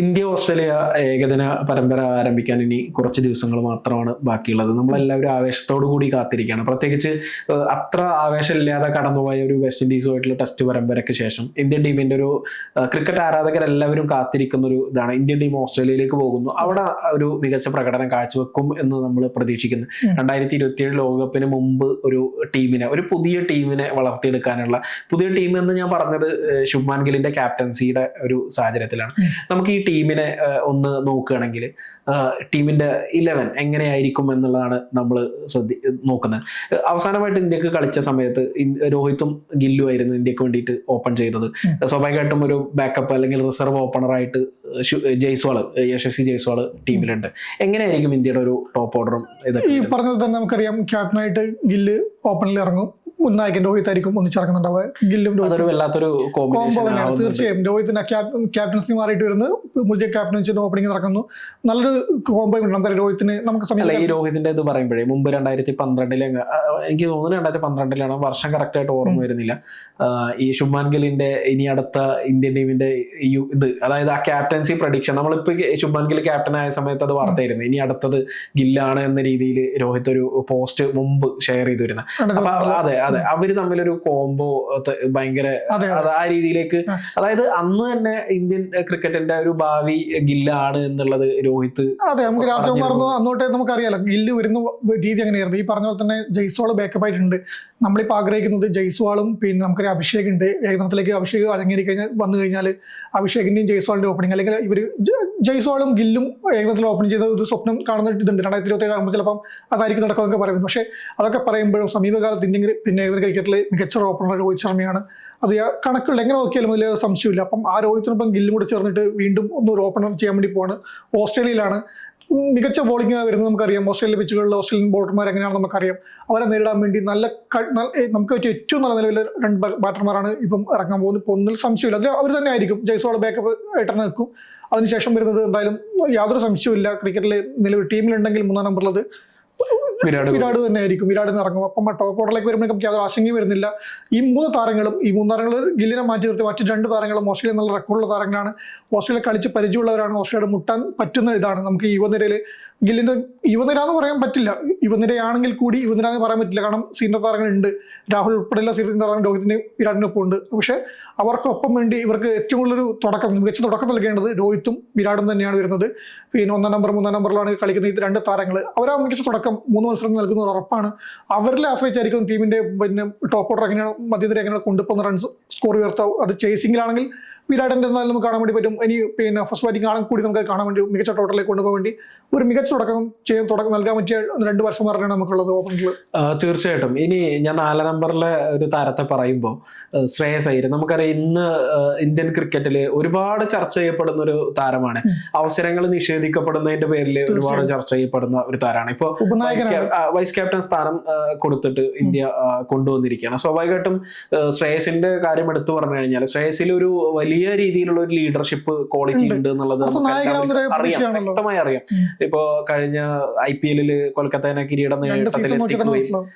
India Australia ഏകദിന പരമ്പര ആരംഭിക്കാൻ ഇനി കുറച്ച് ദിവസങ്ങൾ മാത്രമാണ് ബാക്കിയുള്ളത്. നമ്മളെല്ലാവരും ആവേശത്തോടു കൂടി കാത്തിരിക്കുകയാണ്. പ്രത്യേകിച്ച് അത്ര ആവേശമില്ലാതെ കടന്നുപോയ ഒരു വെസ്റ്റ് ഇൻഡീസുമായിട്ടുള്ള ടെസ്റ്റ് പരമ്പരയ്ക്ക് ശേഷം ഇന്ത്യൻ ടീമിന്റെ ഒരു ക്രിക്കറ്റ് ആരാധകരെല്ലാവരും കാത്തിരിക്കുന്ന ഒരു ഇതാണ്. ഇന്ത്യൻ ടീം ഓസ്ട്രേലിയയിലേക്ക് പോകുന്നു. അവിടെ ഒരു മികച്ച പ്രകടനം കാഴ്ചവെക്കും എന്ന് നമ്മൾ പ്രതീക്ഷിക്കുന്നു. രണ്ടായിരത്തി ഇരുപത്തിയേഴ് ലോകകപ്പിന് മുമ്പ് ഒരു ടീമിനെ ഒരു പുതിയ ടീമിനെ വളർത്തിയെടുക്കാനുള്ള പുതിയ ടീം എന്ന് ഞാൻ പറഞ്ഞത് ശുഭ്മാൻ ഗില്ലിന്റെ ക്യാപ്റ്റൻസിയുടെ ഒരു സാഹചര്യത്തിലാണ്. നമുക്ക് ഈ ടീമിനെ ഒന്ന് നോക്കുകയാണെങ്കിൽ ടീമിന്റെ ഇലവൻ എങ്ങനെയായിരിക്കും എന്നുള്ളതാണ് നമ്മൾ ശ്രദ്ധി നോക്കുന്നത്. അവസാനമായിട്ട് ഇന്ത്യയ്ക്ക് കളിച്ച സമയത്ത് രോഹിത്തും ഗില്ലു ആയിരുന്നു ഇന്ത്യയ്ക്ക് വേണ്ടിയിട്ട് ഓപ്പൺ ചെയ്തത്. സ്വാഭാവികമായിട്ടും ഒരു ബാക്കപ്പ് അല്ലെങ്കിൽ റിസർവ് ഓപ്പണറായിട്ട് ജയ്സ്വാൾ യശസ്വി ജയ്സ്വാൾ ടീമിലുണ്ട്. എങ്ങനെയായിരിക്കും ഇന്ത്യയുടെ ഒരു ടോപ്പ് ഓർഡറും ഈ പറഞ്ഞത് തന്നെ നമുക്കറിയാം. ക്യാപ്റ്റനായിട്ട് ഗില്ല് ഓപ്പണിൽ ഇറങ്ങും. മുന്നായകൻ രോഹിത് ആയിരിക്കും ഒന്നിച്ചിറങ്ങുന്നുണ്ടാവുക. ഗില്ലും വല്ലാത്തൊരു കോംബോ തന്നെയാണ്. തീർച്ചയായും രോഹിത്തിന്റെ ക്യാപ്റ്റൻസി മാറിയിട്ട് വരുന്നത് മുജെ ക്യാപ്റ്റൻസിന്റെ ഓപ്പണിംഗ് നടക്കുന്നു. നല്ലൊരു കോംബോ ഉണ്ട് നമുക്കറിയാം രോഹിത്തിന് നമുക്ക് അല്ല ഈ രോഹിത്തിന്റെ ഇത് പറയുമ്പോഴേ മുമ്പ് രണ്ടായിരത്തി പന്ത്രണ്ടിലെ എനിക്ക് തോന്നുന്നു രണ്ടായിരത്തി പന്ത്രണ്ടിലാണ് വർഷം കറക്റ്റ് ആയിട്ട് ഓർമ്മ വരുന്നില്ല. ഈ ശുഭ്മാൻ ഗില്ലിന്റെ ഇനി അടുത്ത ഇന്ത്യൻ ടീമിന്റെ ഇത് അതായത് ആ ക്യാപ്റ്റൻസി പ്രഡിക്ഷൻ നമ്മളിപ്പോ ശുഭാൻ ശുഭ്മാൻ ഗിൽ ക്യാപ്റ്റൻ ആയ സമയത്ത് അത് വാർത്തയായിരുന്നു. ഇനി അടുത്തത് ഗില്ലാണ് എന്ന രീതിയിൽ രോഹിത് ഒരു പോസ്റ്റ് മുമ്പ് ഷെയർ ചെയ്തിരുന്നത് അപ്പൊ അതെ അതെ അവർ തമ്മിലൊരു കോംബോ ഭയങ്കര ആ രീതിയിലേക്ക് അതായത് അന്ന് തന്നെ ഇന്ത്യൻ ക്രിക്കറ്റിന്റെ ഒരു ഭാവി ഗില്ലാണ് എന്നുള്ളത് രോഹിത് അതെ നമുക്ക് രാജകുമാർ അന്നോട്ടെ അന്നോട്ടേ നമുക്കറിയാലോ ഗില്ല് വരുന്ന രീതി അങ്ങനെയായിരുന്നു ഈ പറഞ്ഞ പോലെ തന്നെ ജയ്സോൾ ബാക്കപ്പ് ആയിട്ടുണ്ട്. നമ്മളിപ്പോൾ ആഗ്രഹിക്കുന്നത് ജയ്സ്വാളും പിന്നെ നമുക്കൊരു അഭിഷേക് ഉണ്ട് ഏകദിനത്തിലേക്ക് അഭിഷേക് അടങ്ങി കഴിഞ്ഞാൽ വന്നു കഴിഞ്ഞാൽ അഭിഷേകിന്റെയും ജയ്സ്വാളിന്റെ ഓപ്പണിംഗ് അല്ലെങ്കിൽ ഇവർ ജയ്സ്വാളും ഗില്ലും ഏകദിനത്തിൽ ഓപ്പൺ ചെയ്ത ഒരു സ്വപ്നം കാണുന്ന ഇതുണ്ട് രണ്ടായിരത്തി ഇരുപത്തി ഏഴ് ആകുമ്പോൾ ചിലപ്പം അതായിരിക്കും നടക്കുമെന്നൊക്കെ പറയുന്നത്. പക്ഷേ അതൊക്കെ പറയുമ്പോഴും സമീപകാലത്ത് ഇന്ത്യൻ പിന്നെ ഏകദിന ക്രിക്കറ്റിൽ മികച്ച ഓപ്പണർ രോഹിത് ശർമ്മയാണ്. അത് കണക്കുകൾ എങ്ങനെ നോക്കിയാലും അതിൽ സംശയമില്ല. അപ്പം ആ രോഹിത്തിനൊപ്പം ഗില്ലും കൂടെ ചേർന്നിട്ട് വീണ്ടും ഒന്ന് ഒരു ഓപ്പണർ ചെയ്യാൻ വേണ്ടി പോവാണ്. ഓസ്ട്രേലിയയിലാണ്. മികച്ച ബോളിംഗ് വരുന്നത് നമുക്കറിയാം. ഓസ്ട്രേലിയ പിച്ചുകളിൽ ഓസ്ട്രേലിയൻ ബോളർമാർ എങ്ങനെയാണെന്ന് നമുക്കറിയാം. അവരെ നേരിടാൻ വേണ്ടി നല്ല നമുക്ക് പറ്റിയ ഏറ്റവും നല്ല നിലവിലെ രണ്ട് ബാറ്റർമാരാണ് ഇപ്പം ഇറങ്ങാൻ പോകുന്നത്. ഇപ്പോൾ ഒന്നിൽ സംശയമില്ല. അത് അവർ തന്നെ ആയിരിക്കും. ജയ്സ്വാൾ ബാക്കപ്പ് ആയിട്ട് നിൽക്കും. അതിനുശേഷം വരുന്നത് എന്തായാലും യാതൊരു സംശയവുമില്ല. ക്രിക്കറ്റിൽ നിലവിൽ ടീമിലുണ്ടെങ്കിൽ മൂന്നാം നമ്പറുള്ളത് വിരാട് വിരാട് തന്നെ ആയിരിക്കും വിരാട് ഇറങ്ങും. അപ്പം ടോപ്പ് ഓർഡറിലേക്ക് വരുമ്പോൾ നമുക്ക് യാതൊരു ആശങ്കയും വരുന്നില്ല. ഈ മൂന്ന് താരങ്ങളും ഈ മൂന്ന് താരങ്ങൾ ഗില്ലിനെ മാറ്റി നിർത്തി. മറ്റു രണ്ട് താരങ്ങളും ഓസ്ട്രേലിയ എന്നുള്ള റെക്കോർഡുള്ള താരങ്ങളാണ്. ഓസ്ട്രേലിയ കളിച്ച് പരിചയമുള്ളവരാണ്. ഓസ്ട്രേലിയ മുട്ടാൻ പറ്റുന്ന ഇതാണ്. നമുക്ക് ഈ യുവനിരയിൽ ഗില്ലിന്റെ യുവനിര എന്ന് പറയാൻ പറ്റില്ല. യുവനിരയാണെങ്കിൽ കൂടി യുവനിര എന്ന് പറയാൻ പറ്റില്ല. കാരണം സീനിയർ താരങ്ങളുണ്ട് രാഹുൽ ഉൾപ്പെടെയുള്ള സീനിയർ താരങ്ങൾ രോഹിത്തിന്റെയും വിരാടിന്റെ ഒപ്പം ഉണ്ട് പക്ഷെ അവർക്കൊപ്പം വേണ്ടി ഇവർക്ക് ഏറ്റവും കൂടുതലൊരു തുടക്കം മികച്ച തുടക്കം നൽകേണ്ടത് രോഹിത്തും വിരാടും തന്നെയാണ് വരുന്നത്. പിന്നെ ഒന്നാം നമ്പർ മൂന്നാം നമ്പറിലാണ് കളിക്കുന്ന ഈ രണ്ട് താരങ്ങൾ അവർ ആ മികച്ച തുടക്കം മൂന്ന് മത്സരങ്ങൾ നൽകുന്നത് ഉറപ്പാണ്. അവരിലെ ആശ്രയിച്ചായിരിക്കും ടീമിന്റെ പിന്നെ ടോപ്പ് ഓർഡർ എങ്ങനെയാണ് മധ്യനിര എങ്ങനെ കൊണ്ടുപോകുന്ന റൺസ് സ്കോർ ഉയർത്താവും അത് ചേസിംഗിലാണെങ്കിൽ വിരാടിന്റെ എന്തായാലും നമുക്ക് കാണാൻ വേണ്ടി പറ്റും. ഇനി പിന്നെ ഫസ്റ്റ് ബാറ്റിംഗ് ആണെങ്കിൽ കൂടി നമുക്ക് കാണാൻ വേണ്ടി മികച്ച ടോട്ടലിലേക്ക് കൊണ്ടുപോകാൻ വേണ്ടി ഒരു മികച്ച തുടക്കം ചെയ്യാൻ തുടക്കം നൽകാൻ പറ്റിയ രണ്ട് വർഷം പറഞ്ഞാണ് നമുക്കുള്ളത് ഓപ്പൺ ആ, തീർച്ചയായിട്ടും. ഇനി ഞാൻ നാലാം നമ്പറിലെ ഒരു താരത്തെ പറയുമ്പോൾ ശ്രേയസ് അയ്യർ നമുക്കറിയാം ഇന്ന് ഇന്ത്യൻ ക്രിക്കറ്റിൽ ഒരുപാട് ചർച്ച ചെയ്യപ്പെടുന്ന ഒരു താരമാണ്. അവസരങ്ങൾ നിഷേധിക്കപ്പെടുന്നതിന്റെ പേരിൽ ഒരുപാട് ചർച്ച ചെയ്യപ്പെടുന്ന ഒരു താരമാണ്. ഇപ്പോൾ വൈസ് ക്യാപ്റ്റൻ സ്ഥാനം കൊടുത്തിട്ട് ഇന്ത്യ കൊണ്ടുവന്നിരിക്കുകയാണ്. സ്വാഭാവികമായിട്ടും ശ്രേയസിന്റെ കാര്യം എടുത്തു പറഞ്ഞു കഴിഞ്ഞാൽ ശ്രേയസിൽ ഒരു വലിയ രീതിയിലുള്ള ഒരു ലീഡർഷിപ്പ് ക്വാളിറ്റി ഉണ്ട്. എന്നുള്ളത് ഒരു. വ്യക്തമായി അറിയാം. ഇപ്പോ കഴിഞ്ഞ ഐ പി എല്ലിൽ കൊൽക്കത്തേനെ കിരീടം നേട്ടത്തിലെത്തിക്കുകയും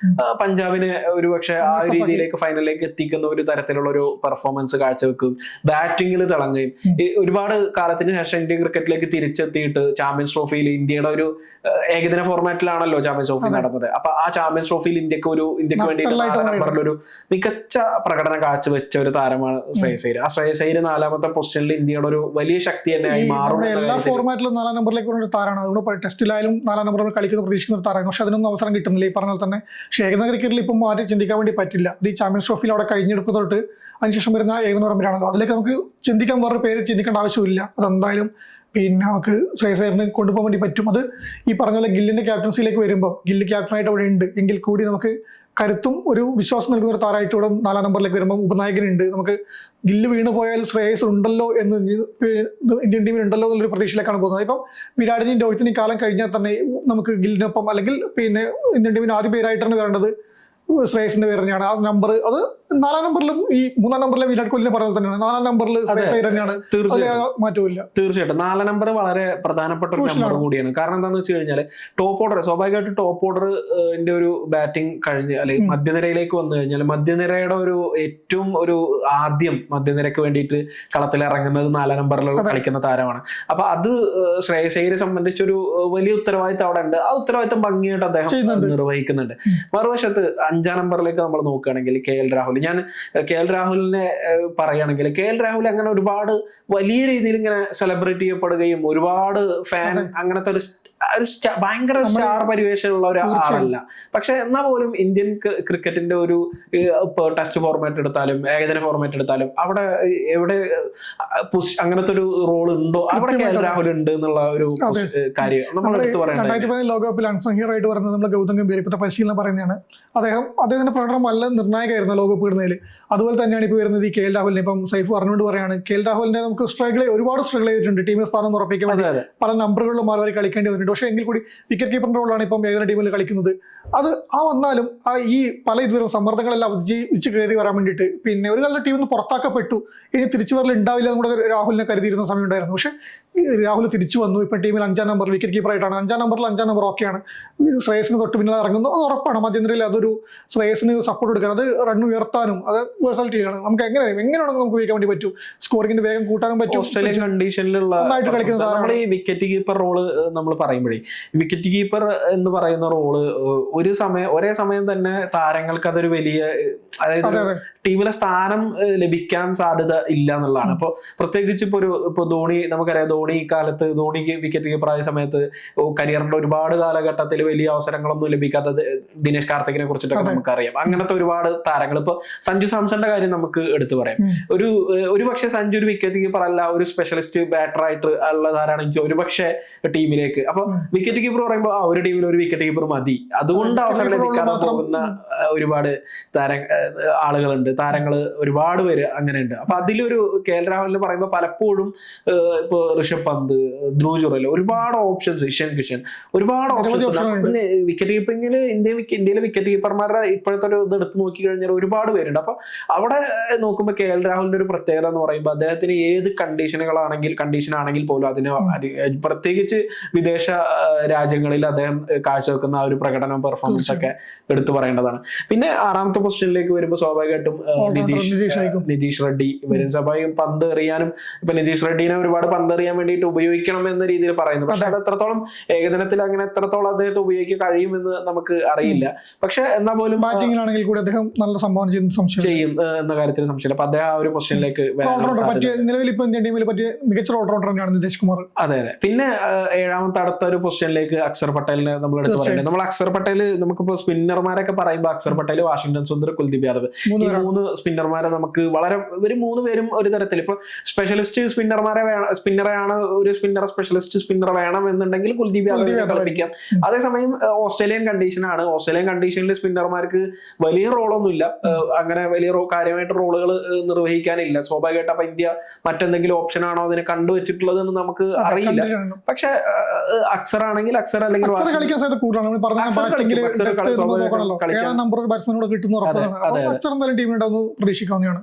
പഞ്ചാബിനെ ഒരുപക്ഷെ ആ രീതിയിലേക്ക് ഫൈനലിലേക്ക് എത്തിക്കുന്ന ഒരു തരത്തിലുള്ള ഒരു പെർഫോമൻസ് കാഴ്ചവെക്കും ബാറ്റിംഗിൽ തിളങ്ങുകയും. ഒരുപാട് കാലത്തിന് ശേഷം ഇന്ത്യൻ ക്രിക്കറ്റിലേക്ക് തിരിച്ചെത്തിയിട്ട് ചാമ്പ്യൻസ് ട്രോഫിയിൽ ഇന്ത്യയുടെ ഒരു ഏകദിന ഫോർമാറ്റിലാണല്ലോ ചാമ്പ്യൻസ് ട്രോഫി. നടന്നത്. അപ്പൊ ആ ചാമ്പ്യൻസ് ട്രോഫിയിൽ ഇന്ത്യയ്ക്ക് ഒരു ഇന്ത്യയ്ക്ക് വേണ്ടി നട്ടെല്ലായിട്ട് ഒരു മികച്ച പ്രകടനം കാഴ്ചവെച്ച ഒരു താരമാണ് ശ്രേയസൈര് ആ ശ്രേയസ് അയ്യർ നാലാമത്തെ പൊസിഷനിൽ ഇന്ത്യയുടെ ഒരു വലിയ ശക്തി തന്നെയായി മാറും എല്ലാ ഫോർമാറ്റിലും നാലാം നമ്പറിലേക്ക് കൊണ്ടൊരു ഒരു താരമാണ് അതുകൊണ്ട് ടെസ്റ്റിലായാലും നാലാം നമ്പർ കളിക്കുന്ന പ്രതീക്ഷിക്കുന്ന ഒരു താരമാണ്. പക്ഷെ അതിനൊന്നും അവസരം കിട്ടുന്നില്ല. ഈ പറഞ്ഞാൽ തന്നെ പക്ഷേ ഏകദിന ക്രിക്കറ്റിൽ ഇപ്പം മാറ്റി ചിന്തിക്കാൻ വേണ്ടി പറ്റില്ല. അത് ഈ ചാമ്പ്യൻസ് ട്രോഫിയിൽ അവിടെ കഴിഞ്ഞെടുക്കുന്ന തൊട്ട് അതിനുശേഷം വരുന്ന ഏകദിന പരമ്പരയാണല്ലോ. അതിലേക്ക് നമുക്ക് ചിന്തിക്കാൻ വേറെ പേര് ചിന്തിക്കേണ്ട ആവശ്യമില്ല. അതെന്തായാലും പിന്നെ നമുക്ക് ശ്രേയസേറിന് കൊണ്ടുപോകാൻ വേണ്ടി പറ്റും. അത് ഈ പറഞ്ഞ പോലെ ഗില്ലിന്റെ ക്യാപ്റ്റൻസിയിലേക്ക് വരുമ്പോൾ ഗില്ല് ക്യാപ്റ്റനായിട്ട് അവിടെ ഉണ്ട്. എങ്കിൽ കൂടി നമുക്ക് കരുത്തും ഒരു വിശ്വാസം നൽകുന്ന ഒരു താരമായിട്ട് ഇവിടെ നാലാം നമ്പറിലേക്ക് വരുമ്പോൾ ഉപനായകനുണ്ട്. നമുക്ക് ഗില്ല് വീണ് പോയാൽ ശ്രേയസ് ഉണ്ടല്ലോ എന്ന് ഇന്ത്യൻ ടീമിൽ ഉണ്ടല്ലോ എന്നുള്ളൊരു പ്രതീക്ഷയിലേക്കാണ് പോകുന്നത്. ഇപ്പം വിരാടിനെയും രോഹിത്തിനെയും കാലം കഴിഞ്ഞാൽ തന്നെ നമുക്ക് ഗില്ലിനൊപ്പം അല്ലെങ്കിൽ പിന്നെ ഇന്ത്യൻ ടീമിന് ആദ്യ പേരായിട്ടാണ് വരേണ്ടത്. ശ്രേയസിന്റെ പേര് തന്നെയാണ്. ആ നമ്പർ അത് നാലാം നമ്പറിലും ഈ മൂന്നാം നമ്പറിലെ വിരാട് കോഹ്ലിനെ പറഞ്ഞ തന്നെയാണ്. നാലാം നമ്പറിൽ തന്നെയാണ്? തീർച്ചയായിട്ടും. മാറ്റമില്ല തീർച്ചയായിട്ടും. നാലാം നമ്പർ വളരെ പ്രധാനപ്പെട്ട ഒരു നമ്പർ കൂടിയാണ്. കാരണം എന്താണെന്ന് വെച്ച് കഴിഞ്ഞാൽ ടോപ്പ് ഓർഡർ സ്വാഭാവികമായിട്ട് ടോപ്പ് ഓർഡറിന്റെ ഒരു ബാറ്റിംഗ് കഴിഞ്ഞ് അല്ലെങ്കിൽ മധ്യനിരയിലേക്ക് വന്നു കഴിഞ്ഞാൽ മധ്യനിരയുടെ ഒരു ഏറ്റവും ഒരു ആദ്യം മധ്യനിരക്ക് വേണ്ടിയിട്ട് കളത്തിൽ ഇറങ്ങുന്നത് നാലാം നമ്പറിൽ കളിക്കുന്ന താരമാണ്. അപ്പൊ അത് ഏഹ്, ശ്രേയസ് അയ്യരെ സംബന്ധിച്ചൊരു വലിയ ഉത്തരവാദിത്തം അവിടെ ഉണ്ട് ആ ഉത്തരവാദിത്തം ഭംഗിയായിട്ട് അദ്ദേഹം നിർവഹിക്കുന്നുണ്ട്. മറുവശത്ത് അഞ്ചാം നമ്പറിലേക്ക് നമ്മൾ നോക്കുകയാണെങ്കിൽ കെ എൽ രാഹുൽ. ഞാൻ കെ എൽ രാഹുലിനെ പറയുകയാണെങ്കിൽ കെ എൽ രാഹുൽ അങ്ങനെ ഒരുപാട് വലിയ രീതിയിൽ ഇങ്ങനെ സെലിബ്രേറ്റ് ചെയ്യപ്പെടുകയും ഒരുപാട് ഫാൻ അങ്ങനത്തെ ഒരു ഒരു ഭയങ്കര സ്റ്റാർ പരിവേഷമുള്ള ഒരു. ആളല്ല. പക്ഷെ എന്നാ പോലും ഇന്ത്യൻ ക്രിക്കറ്റിന്റെ ഒരു ടെസ്റ്റ് ഫോർമാറ്റ് എടുത്താലും ഏകദിന ഫോർമാറ്റ് എടുത്താലും അവിടെ എവിടെ അങ്ങനത്തെ ഒരു റോൾ ഉണ്ടോ? അവിടെ കെ എൽ രാഹുൽ ഉണ്ട് എന്നുള്ള ഒരു കാര്യം. നമ്മൾ എടുത്തു പതിനേഴ് ലോകകപ്പിൽ അൺസൺ ഹീറോ ആയിട്ട് പറയുന്നത് നമ്മൾ ഗൗതം ഗംഭീർ ഇപ്പോഴത്തെ പരിശീലനം പറയുന്നതാണ്. അദ്ദേഹം അദ്ദേഹത്തിന്റെ പ്രകടനം നല്ല നിർണായകമായിരുന്നു ലോകകപ്പ് ഇടുന്നതിൽ അതുപോലെ തന്നെയാണ് ഇപ്പോൾ വരുന്നത് ഈ കെ എൽ രാഹുലിനെ. ഇപ്പം സൈഫ് പറഞ്ഞുകൊണ്ട് പറയാണ് കെ എൽ രാഹുലിനെ നമുക്ക് സ്ട്രഗിൾ ഒരുപാട് സ്ട്രഗിൾ ചെയ്തിട്ടുണ്ട്. ടീമിൽ സ്ഥാനം ഉറപ്പിക്കാൻ വേണ്ടി പല നമ്പറുകളിലും മാറി മാറി കളിക്കേണ്ടി വന്നിട്ടുണ്ട്. പക്ഷേ എങ്കിൽ കൂടി വിക്കറ്റ് കീപ്പറിന്റെ റോളാണ് ഇപ്പം ഏതൊരു ടീമിൽ കളിക്കുന്നത്. അത് ആ വന്നാലും ആ ഈ പല ഇതുവരെ സമ്മർദ്ദങ്ങളെല്ലാം അതിജീവിച്ച് കയറി വരാൻ വേണ്ടിയിട്ട് പിന്നെ ഒരു നല്ല ടീമിൽ നിന്ന് പുറത്താക്കപ്പെട്ടു. ഇനി തിരിച്ചു വരൽ ഉണ്ടാവില്ല നമ്മുടെ രാഹുലിനെ കരുതിയിരുന്ന സമയം ഉണ്ടായിരുന്നു. പക്ഷേ രാഹുൽ തിരിച്ചു വന്നു. ഇപ്പം ടീമിൽ അഞ്ചാം നമ്പർ വിക്കറ്റ് കീപ്പറായിട്ടാണ് അഞ്ചാം നമ്പറിൽ അഞ്ചാം നമ്പർ ഓക്കെയാണ് ശ്രേയസിന് തൊട്ട് പിന്നിൽ ഇറങ്ങുന്നു. അത് ഉറപ്പാണ്. മധ്യനിരയിൽ അതൊരു ശ്രേയസിന് സപ്പോർട്ട് കൊടുക്കാൻ അത് റൺ ഉയർത്താനും അത് വേഴ്സാലിറ്റിയാണ് നമുക്ക് എങ്ങനെ എങ്ങനെയാണെങ്കിൽ നമുക്ക് ഉപയോഗിക്കാൻ വേണ്ടി പറ്റും. സ്കോറിംഗിന്റെ വേഗം കൂട്ടാനും പറ്റും. ഓസ്ട്രേലിയൻ കണ്ടീഷനിലുള്ള നമ്മൾ ഈ വിക്കറ്റ് കീപ്പർ റോൾ നമ്മൾ പറയുമ്പോഴേ വിക്കറ്റ് കീപ്പർ എന്ന് പറയുന്ന റോൾ ഒരു സമയം ഒരേ സമയം തന്നെ താരങ്ങൾക്ക് അതൊരു വലിയ അതായത് അതെ അതെ. ടീമിലെ സ്ഥാനം ലഭിക്കാൻ സാധ്യത ഇല്ല എന്നുള്ളതാണ്. അപ്പോൾ പ്രത്യേകിച്ച് ഇപ്പോൾ ഒരു ഇപ്പോൾ ധോണി നമുക്കറിയാം ധോണി ഈ കാലത്ത് ധോണിക്ക് വിക്കറ്റ് കീപ്പർ ആയ സമയത്ത് കരിയറിന്റെ ഒരുപാട് കാലഘട്ടത്തിൽ വലിയ അവസരങ്ങളൊന്നും ലഭിക്കാത്ത ദിനേശ് കാർത്തികിനെ കുറിച്ചിട്ടൊക്കെ നമുക്കറിയാം. അങ്ങനത്തെ ഒരുപാട് താരങ്ങൾ. ഇപ്പോൾ സഞ്ജു സാംസന്റെ കാര്യം നമുക്ക് എടുത്തു പറയാം. ഒരു ഒരു പക്ഷേ സഞ്ജു ഒരു വിക്കറ്റ് കീപ്പർ അല്ല ഒരു സ്പെഷ്യലിസ്റ്റ് ബാറ്റർ ആയിട്ട് ഉള്ള താരാണെങ്കിൽ ഒരു പക്ഷേ ടീമിലേക്ക്. അപ്പൊ വിക്കറ്റ് കീപ്പർ പറയുമ്പോൾ ആ ഒരു ടീമിൽ ഒരു വിക്കറ്റ് കീപ്പർ മതി. അതുകൊണ്ട് അവസരം ലഭിക്കാൻ ലഭിക്കാതെ പോകുന്ന ഒരുപാട് താര ആളുകളുണ്ട് താരങ്ങൾ ഒരുപാട് പേര് അങ്ങനെയുണ്ട്. അപ്പൊ അതിലൊരു കെ എൽ രാഹുലിന് പറയുമ്പോൾ പലപ്പോഴും ഇപ്പൊ ഋഷഭ് പന്ത് ധ്രുവ് ചുറൽ ഒരുപാട് ഓപ്ഷൻസ് ഇഷൻ കിഷൻ ഒരുപാട് ഓപ്ഷൻസ്. പിന്നെ വിക്കറ്റ് കീപ്പിങ്ങിൽ ഇന്ത്യ ഇന്ത്യയിലെ വിക്കറ്റ് കീപ്പർമാരുടെ ഇപ്പോഴത്തെ ഒരു ഇത് എടുത്ത് നോക്കി കഴിഞ്ഞാൽ ഒരുപാട് പേരുണ്ട്. അപ്പൊ അവിടെ നോക്കുമ്പോൾ കെ എൽ രാഹുലിന്റെ ഒരു പ്രത്യേകത എന്ന് പറയുമ്പോൾ അദ്ദേഹത്തിന് ഏത് കണ്ടീഷനുകളാണെങ്കിൽ കണ്ടീഷൻ ആണെങ്കിൽ പോലും അതിന് പ്രത്യേകിച്ച് വിദേശ രാജ്യങ്ങളിൽ അദ്ദേഹം കാഴ്ചവെക്കുന്ന ആ ഒരു പ്രകടനം പെർഫോമൻസ് ഒക്കെ എടുത്തു പറയേണ്ടതാണ്. പിന്നെ ആറാമത്തെ പൊസിഷനിലേക്ക് വരുമ്പോൾ സ്വാഭാവികമായിട്ടും നിതീഷ് നിതീഷ് റെഡ്ഡി വരും. സ്വാഭാവികം പന്ത് എറിയാനും ഇപ്പൊ നിതീഷ് റെഡ്ഡിനെ ഒരുപാട് പന്ത് എറിയാൻ വേണ്ടിയിട്ട് ഉപയോഗിക്കണം എന്ന രീതിയിൽ പറയുന്നു. പക്ഷെ അത്. എത്രത്തോളം ഏകദിനത്തിൽ അങ്ങനെ എത്രത്തോളം അദ്ദേഹത്തെ ഉപയോഗിക്കാൻ കഴിയുമെന്ന് നമുക്ക് അറിയില്ല. പക്ഷെ എന്നാ പോലും ബാറ്റിംഗിലാണെങ്കിൽ കൂടി അദ്ദേഹം നല്ല സംഭാവന ചെയ്യുന്ന സംശയം ചെയ്യും എന്ന കാര്യത്തിൽ സംശയമില്ല. അപ്പൊ അദ്ദേഹം ആ ഒരു പൊസിഷനിലേക്ക് നിലവിൽ ഇപ്പൊ ഇന്ത്യൻ ടീമിൽ പറ്റിയ മികച്ച നിതീഷ് കുമാർ. അതെ അതെ. പിന്നെ ഏഴാമത്തെ അടുത്ത ഒരു പൊസിഷനിലേക്ക് അക്സർ പട്ടേലിനെ നമ്മൾ എടുത്തു പറയുന്നത്. നമ്മൾ അക്സർ പട്ടേൽ നമുക്കിപ്പോ സ്പിന്നർമാരൊക്കെ പറയുമ്പോൾ അക്സർ പട്ടേൽ വാഷിംഗ്ടൺ സുന്ദർ കുൽദീപ് യാദവ് മൂന്ന് ഈ മൂന്ന് സ്പിന്നർമാരെ നമുക്ക് വളരെ ഒരു മൂന്ന് പേരും ഒരു തരത്തിൽ. ഇപ്പൊ സ്പെഷ്യലിസ്റ്റ് സ്പിന്നർമാരെ വേണം സ്പിന്നറെയാണ് ഒരു സ്പിന്നർ സ്പെഷ്യലിസ്റ്റ് സ്പിന്നർ വേണം എന്നുണ്ടെങ്കിൽ കുൽദീപ് യാദവ്. കളിപ്പിക്കാം. അതേസമയം ഓസ്ട്രേലിയൻ കണ്ടീഷനാണ് ഓസ്ട്രേലിയൻ കണ്ടീഷനിൽ സ്പിന്നർമാർക്ക് വലിയ റോളൊന്നുമില്ല. അങ്ങനെ വലിയ റോ കാര്യമായിട്ട് റോളുകൾ നിർവഹിക്കാനില്ല. സ്വാഭാവികമായിട്ട് അപ്പൊ ഇന്ത്യ മറ്റെന്തെങ്കിലും ഓപ്ഷൻ ആണോ അതിനെ കണ്ടുവച്ചിട്ടുള്ളത് എന്ന് നമുക്ക് അറിയില്ല. പക്ഷെ അക്സർ ആണെങ്കിൽ അക്സർ അല്ലെങ്കിൽ കളിക്കാൻ സാധ്യത കൂടുതലാണ്. കളിക്കാൻ. നമ്പർ ഒരു ബാറ്റ്സ്മാനോട് കിട്ടുന്ന ഉറപ്പാണ് നല്ല ടീമിനുണ്ടാവുന്ന പ്രതീക്ഷിക്കാവുന്നതാണ്.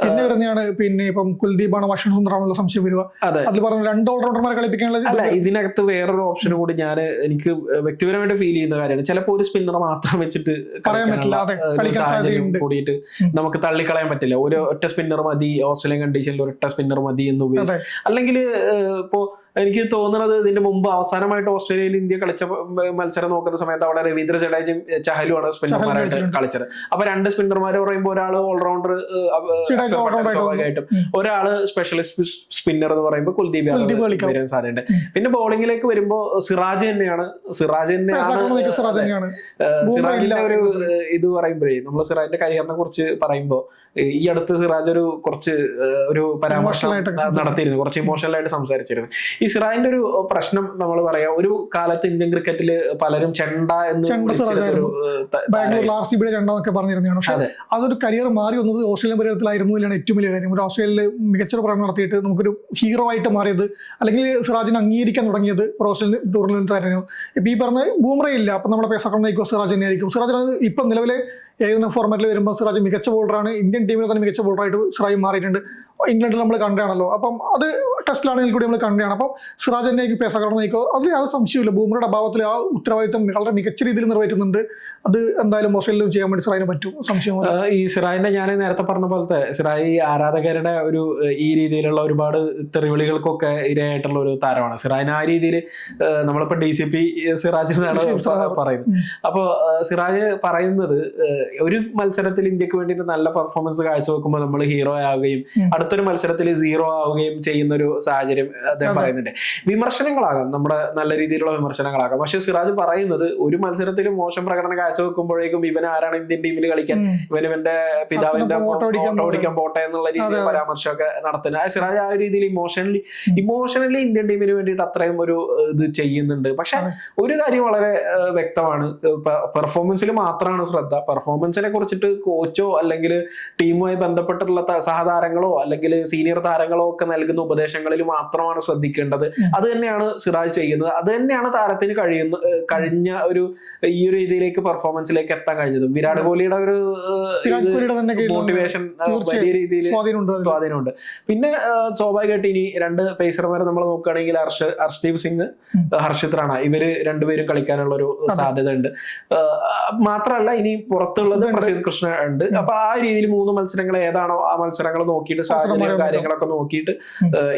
പിന്നെ വരുന്നതാണ് പിന്നെ ഇപ്പം കുൽദീപാണ് വാഷിംഗ് സുന്ദറാണല്ലോ സംശയം വരിക. അതിൽ പറഞ്ഞ രണ്ട് ഓൾറൗണ്ടർമാരെ കളിപ്പിക്കാനുള്ള അല്ല ഇതിനകത്ത് വേറൊരു ഓപ്ഷൻ കൂടി ഞാൻ എനിക്ക് വ്യക്തിപരമായിട്ട് ഫീൽ ചെയ്യുന്ന കാര്യമാണ്. ചിലപ്പോൾ ഒരു സ്പിന്നർ മാത്രം വെച്ചിട്ട് പറയാൻ പറ്റില്ല, ഒരു സാഹചര്യം കൂടിയിട്ട് നമുക്ക് തള്ളിക്കളയാൻ പറ്റില്ല. ഒരു ഒറ്റ സ്പിന്നർ മതി ഓസ്ട്രേലിയൻ കണ്ടീഷനിൽ ഒരൊറ്റ സ്പിന്നർ മതി എന്ന് ഉപയോഗിച്ച്. അല്ലെങ്കിൽ ഇപ്പോ എനിക്ക് തോന്നുന്നത് ഇതിന്റെ മുമ്പ് അവസാനമായിട്ട് ഓസ്ട്രേലിയയിൽ ഇന്ത്യ കളിച്ച മത്സരം നോക്കുന്ന സമയത്ത് അവിടെ രവീന്ദ്ര ജഡേജും ചഹലുമാണ് സ്പിന്നർമാരായിട്ട് കളിച്ചത്. അപ്പൊ രണ്ട് സ്പിന്നർമാർ പറയുമ്പോൾ ഒരാൾ ഓൾറൗണ്ടർ സ്വാഭാവികമായിട്ടും. ഒരാൾ ഒരാൾ സ്പെഷ്യലിസ്റ്റ് സ്പിന്നർ എന്ന് പറയുമ്പോൾ കുൽദീപ്. വരാൻ സാധ്യതയുണ്ട്. പിന്നെ ബോളിംഗിലേക്ക് വരുമ്പോൾ സിറാജ് തന്നെയാണ്. സിറാജ് തന്നെയാണ്. സിറാജിന്റെ ഒരു ഇത് പറയുമ്പോഴേ നമ്മൾ സിറാജിന്റെ കരിയറിനെ കുറിച്ച് പറയുമ്പോൾ ഈ അടുത്ത് സിറാജ് ഒരു കുറച്ച് ഒരു പരാമർശം നടത്തിയിരുന്നു. കുറച്ച് ഇമോഷണൽ ആയിട്ട് സംസാരിച്ചിരുന്നു. ഈ സിറാജിന്റെ ഒരു പ്രശ്നം നമ്മൾ പറയാം. ഒരു കാലത്ത് ഇന്ത്യൻ ക്രിക്കറ്റിൽ പലരും ചെണ്ട എന്ന് ബാംഗ്ലൂർ ലാസ്റ്റ് ചെണ്ട പക്ഷെ അതെ. അതൊരു കരിയർ മാറി വന്നത് ഓസ്ട്രേലിയൻ പര്യടനത്തിലായിരുന്നു എന്നാണ് ഏറ്റവും വലിയ കാര്യം. ഒരു ഓസ്ട്രേലിയയിൽ മികച്ചൊരു പ്രകടനം നടത്തിയിട്ട് നമുക്കൊരു ഹീറോ ആയിട്ട് മാറിയത് അല്ലെങ്കിൽ സിറാജിനെ അംഗീകരിക്കാൻ തുടങ്ങിയത് ഓസ്ട്രേലിയൻ ടൂർണമെന്റ് തന്നെയാണ് ഇപ്പൊ ഈ പറഞ്ഞ ബൂമറേ ഇല്ല അപ്പൊ നമ്മുടെ പേസക്കം നയിക്കുക സിറാജ് തന്നെയായിരിക്കും സിറാജ് ഇപ്പം നിലവിലെ ഏതെങ്കിലും ഫോർമാറ്റിൽ വരുമ്പോൾ സിറാജ് മികച്ച ബോളറാണ് ഇന്ത്യൻ ടീമിൽ തന്നെ മികച്ച ബോളറായിട്ട് സിറാജ് മാറിയിട്ടുണ്ട്. ഇംഗ്ലണ്ടിൽ നമ്മൾ കണ്ടാണല്ലോ അപ്പം അത് ടെസ്റ്റിലാണെങ്കിൽ കൂടി നമ്മൾ കണ്ടാണ് അപ്പം സിറാജ് തന്നെ പേസക്കാരൻ നയിക്കോ അതിൽ യാതൊരു സംശയമില്ല ബൂമറുടെ അഭാവത്തിൽ ആ ഉത്തരവാദിത്തം വളരെ മികച്ച രീതിയിൽ നിർവഹിക്കുന്നുണ്ട് അത് എന്തായാലും ഓസ്ട്രേലിയയിലും ചെയ്യാൻ വേണ്ടി സിറായിന് പറ്റും. സംശയം ഈ സിറായിന്റെ ഞാൻ നേരത്തെ പറഞ്ഞ പോലത്തെ സിറായി ഈ ആരാധകരുടെ ഒരു ഈ രീതിയിലുള്ള ഒരുപാട് തെറിവിളികൾക്കൊക്കെ ഇരയായിട്ടുള്ള ഒരു താരമാണ്. സിറായിന് ആ രീതിയിൽ നമ്മളിപ്പോ ഡി സി പി സിറാജ് എന്നാണ് പറയുന്നത്. അപ്പോൾ സിറാജ് പറയുന്നത് ഒരു മത്സരത്തിൽ ഇന്ത്യയ്ക്ക് വേണ്ടിയിട്ട് നല്ല പെർഫോമൻസ് കാഴ്ചവെക്കുമ്പോൾ നമ്മൾ ഹീറോ ആവുകയും ഉം. അടുത്തൊരു മത്സരത്തിൽ സീറോ ആവുകയും ചെയ്യുന്ന ഒരു സാഹചര്യം അദ്ദേഹം. പറയുന്നുണ്ട്. വിമർശനങ്ങളാകാം. നമ്മുടെ നല്ല രീതിയിലുള്ള വിമർശനങ്ങളാകാം. പക്ഷെ സിറാജ് പറയുന്നത് ഒരു മത്സരത്തിൽ മോശം പ്രകടനം കാഴ്ചവെക്കുമ്പോഴേക്കും ഇവൻ ആരാണ് ഇന്ത്യൻ ടീമിൽ കളിക്കാൻ. ഇവൻ ഇവന്റെ പിതാവിന്റെ ഓടിക്കാൻ പോട്ടെ എന്നുള്ള രീതിയിൽ. പരാമർശമൊക്കെ നടത്തുന്നത് സിറാജ് ആ ഒരു രീതിയിൽ ഇമോഷണലി ഇമോഷണലി ഇന്ത്യൻ ടീമിന് വേണ്ടിയിട്ട് അത്രയും ഒരു ഇത് ചെയ്യുന്നുണ്ട്. പക്ഷെ ഒരു കാര്യം വളരെ വ്യക്തമാണ്. പെർഫോമൻസിൽ മാത്രമാണ് ശ്രദ്ധ. പെർഫോമൻസിനെ കുറിച്ചിട്ട് കോച്ചോ അല്ലെങ്കിൽ ടീമുമായി ബന്ധപ്പെട്ടിട്ടുള്ള സഹതാരങ്ങളോ അല്ലെങ്കിൽ സീനിയർ താരങ്ങളോ ഒക്കെ നൽകുന്ന ഉപദേശങ്ങളിൽ മാത്രമാണ് ശ്രദ്ധിക്കേണ്ടത്. അത് തന്നെയാണ് സിറാജ് ചെയ്യുന്നത് അത് തന്നെയാണ് താരത്തിന് കഴിയുന്ന കഴിഞ്ഞ ഒരു ഈ ഒരു രീതിയിലേക്ക് പെർഫോമൻസിലേക്ക് എത്താൻ കഴിഞ്ഞത് വിരാട് കോഹ്ലിയുടെ ഒരു മോട്ടിവേഷൻ വലിയ രീതിയിൽ സ്വാധീനമുണ്ട്. പിന്നെ സ്വാഭാവികമായിട്ട് ഇനി രണ്ട് പേസർമാരെ നമ്മൾ നോക്കുകയാണെങ്കിൽ ഹർഷ ഹർഷ്ദീപ് സിംഗ്. ഹർഷിത് റാണ ഇവർ രണ്ടുപേരും കളിക്കാനുള്ള ഒരു സാധ്യത ഉണ്ട് മാത്രമല്ല ഇനി പുറത്തുള്ളത്. പ്രസീദ് കൃഷ്ണ ഉണ്ട്. അപ്പൊ ആ രീതിയിൽ മൂന്ന് മത്സരങ്ങൾ ഏതാണോ ആ മത്സരങ്ങൾ നോക്കിയിട്ട് കാര്യങ്ങളൊക്കെ നോക്കിയിട്ട്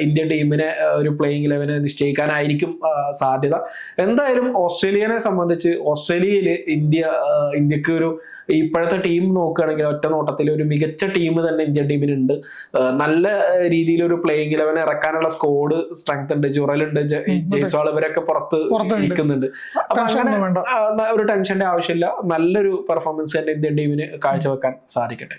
ഇന്ത്യൻ ടീമിനെ ഒരു പ്ലേയിങ് ഇലവനെ നിശ്ചയിക്കാനായിരിക്കും സാധ്യത. എന്തായാലും ഓസ്ട്രേലിയനെ സംബന്ധിച്ച് ഓസ്ട്രേലിയയിൽ ഇന്ത്യ ഇന്ത്യയ്ക്ക് ഒരു ഇപ്പോഴത്തെ ടീം നോക്കുകയാണെങ്കിൽ ഒറ്റ നോട്ടത്തിൽ ഒരു മികച്ച ടീം തന്നെ ഇന്ത്യൻ ടീമിനുണ്ട്. നല്ല രീതിയിൽ ഒരു പ്ലേയിങ് ലെവൻ ഇറക്കാനുള്ള സ്കോഡ് സ്ട്രെങ്ത് ഉണ്ട്. ജുറലുണ്ട്. ജയ്സ്വാൾ ഇവരൊക്കെ പുറത്ത് നിൽക്കുന്നുണ്ട് അപ്പൊ അങ്ങനെ ഒരു ടെൻഷന്റെ ആവശ്യമില്ല. നല്ലൊരു പെർഫോമൻസ് തന്നെ ഇന്ത്യൻ ടീമിന് കാഴ്ചവെക്കാൻ സാധിക്കട്ടെ.